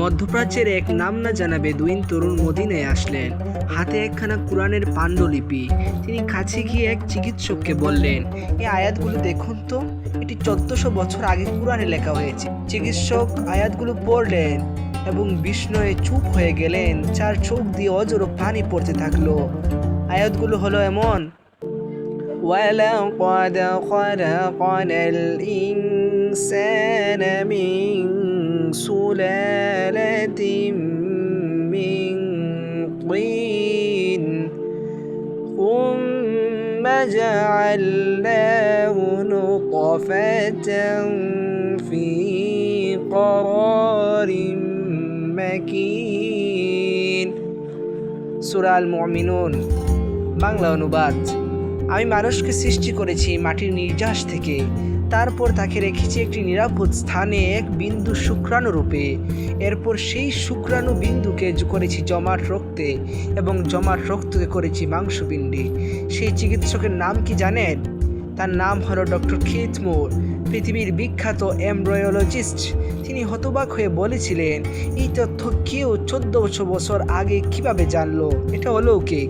মধ্যপ্রাচ্যের এক নাম না জানা বেদুইন তরুণ মদিনায় আসলেন হাতে একখানা কোরআনের পাণ্ডুলিপি তিনি কাছে গিয়ে এক চিকিৎসককে বললেন এই আয়াতগুলো দেখুন তো এটি চোদ্দশো বছর আগে কোরআনে লেখা হয়েছে চিকিৎসক আয়াতগুলো পড়লেন এবং বিস্ময়ে চুপ হয়ে গেলেন চার চোখ দিয়ে অজরো পানি পড়তে থাকলো আয়াতগুলো হলো এমন ولقد خلقنا الإنسان من سلالة من طين ثم جعلناه نطفة في قرار مكين সুরা আল মুমিনুন বাংলা অনুবাদ আমি মানুষকে সৃষ্টি করেছি মাটির নির্যাস থেকে তারপর তাকে রেখেছি একটি নিরাপদ স্থানে এক বিন্দু শুক্রাণু রূপে। এরপর সেই শুক্রাণু বিন্দুকে করেছি জমাট রক্তে এবং জমাট রক্তকে করেছি মাংসপিণ্ডে। সেই চিকিৎসকের নাম কি জানেন? তার নাম হলো ডক্টর খিতমোর পৃথিবীর বিখ্যাত এমব্রয়োলজিস্ট। তিনি হতবাক হয়ে বলেছিলেন, এই তথ্য কেউ চোদ্দ বছর বছর আগে কীভাবে জানলো? এটা অলৌকিক।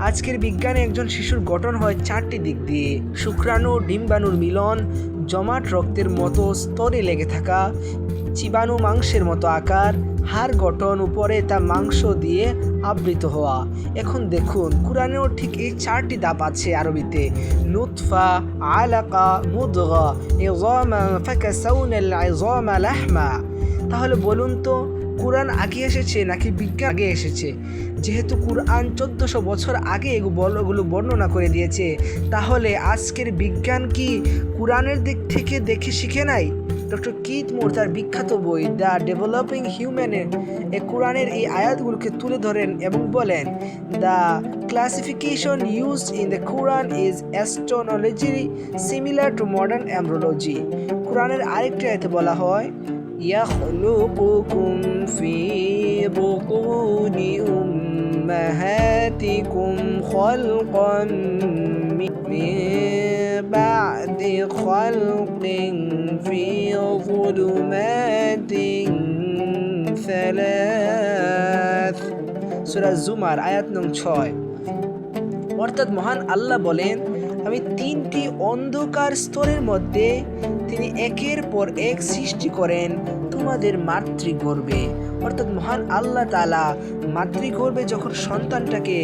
আজকের বিজ্ঞানে একজন শিশুর গঠন হয় চারটি দিক দিয়ে। শুক্রাণু, ডিম্বাণুর মিলন জমাট রক্তের মতো স্তরে লেগে থাকা চিবাণু মাংসের মতো আকার হার গঠন উপরে তা মাংস দিয়ে আবৃত হওয়া। এখন দেখুন, কোরআনেও ঠিক এই চারটি দাপ আছে আরবিতে। নুতফা, আলাকা, মুদগা তাহলে বলুন তো কোরআন আগে এসেছে নাকি বিজ্ঞান আগে এসেছে? যেহেতু কোরআন চোদ্দশো বছর আগে এগুলো বর্ণনা করে দিয়েছে, তাহলে আজকের বিজ্ঞান কি কোরআনের দিক থেকে দেখে শিখে নাই? ডক্টর কিত মোর তার বিখ্যাত বই, দ্য ডেভেলপিং হিউম্যানের, এ কোরআনের এই আয়াতগুলোকে তুলে ধরেন এবং বলেন, the classification use in the Quran is astronomy similar to modern embryology কোরআনের আরেকটি আয়াতে বলা হয় يخلقكم في بطون أمهاتكم خلقا من بعد خلق في ظلمات ثلاث সূরা জুমার আয়াত নং ছয় অর্থাৎ মহান আল্লাহ বলেন আমি তিনটি অন্ধকার স্তরের মধ্যে তিনি একের পর এক সৃষ্টি করেন, তোমাদের মাতৃগর্ভে অর্থাৎ মহান আল্লাহ তালা মাতৃগর্ভে যখন সন্তানটাকে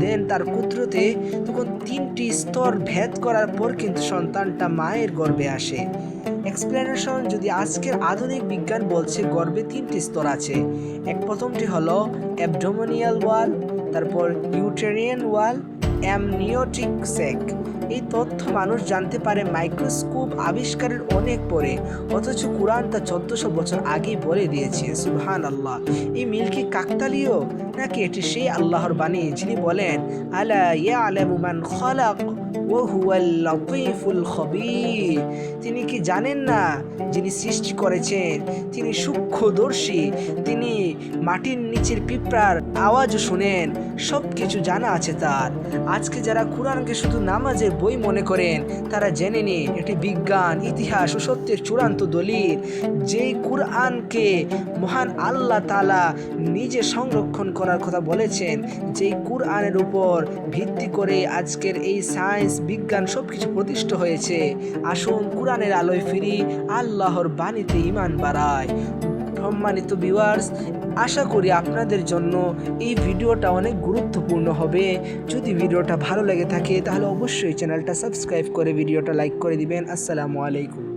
দেন তার পুত্রতে তখন তিনটি স্তর ভেদ করার পর কিন্তু সন্তানটা মায়ের গর্ভে আসে। এক্সপ্লেনেশন যদি আজকের আধুনিক বিজ্ঞান বলছে, গর্ভে তিনটি স্তর আছে। এক প্রথমটি হলো অ্যাবডোমিনিয়াল ওয়াল তারপর ইউটেরিয়ান ওয়াল অ্যামনিওটিক সেক এই তথ্য মানুষ জানতে পারে মাইক্রোস্কোপ আবিষ্কারের অনেক পরে, অথচ কোরআন তা চোদ্দশো বছর আগেই বলে দিয়েছে সুবহান আল্লাহ এই মিল কি কাকতালীয়? নাকি এটি সেই আল্লাহর বাণী যিনি বলেন, আলা ইয়া আলামুমান খলাক তিনি কি জানেন না যিনি সৃষ্টি করেছেন? তিনি সূক্ষ্মদর্শী, তিনি মাটির নিচের পিঁপড়ার আওয়াজও শুনেন। সব কিছু জানা আছে তার। আজকে যারা কোরআনকে শুধু নামাজের বই মনে করেন, তারা জেনে নিন, এটি বিজ্ঞান, ইতিহাস ও সত্যের চূড়ান্ত দলিল। যেই কোরআনকে মহান আল্লাহ তালা নিজে সংরক্ষণ করার কথা বলেছেন, যেই কোরআনের উপর ভিত্তি করে আজকের এই সায়েন্স, বিজ্ঞান সব কিছু প্রতিষ্ঠিত হয়েছে। আসুন কোরআনের আলোয় ফিরি, আল্লাহর বাণীতে ইমান বাড়ায়। সম্মানিত ভিউয়ার্স আশা করি আপনাদের জন্য এই ভিডিওটা অনেক গুরুত্বপূর্ণ হবে। যদি ভিডিওটা ভালো লেগে থাকে, তাহলে অবশ্যই চ্যানেলটা সাবস্ক্রাইব করে ভিডিওটা লাইক করে দিবেন। আসসালামু আলাইকুম।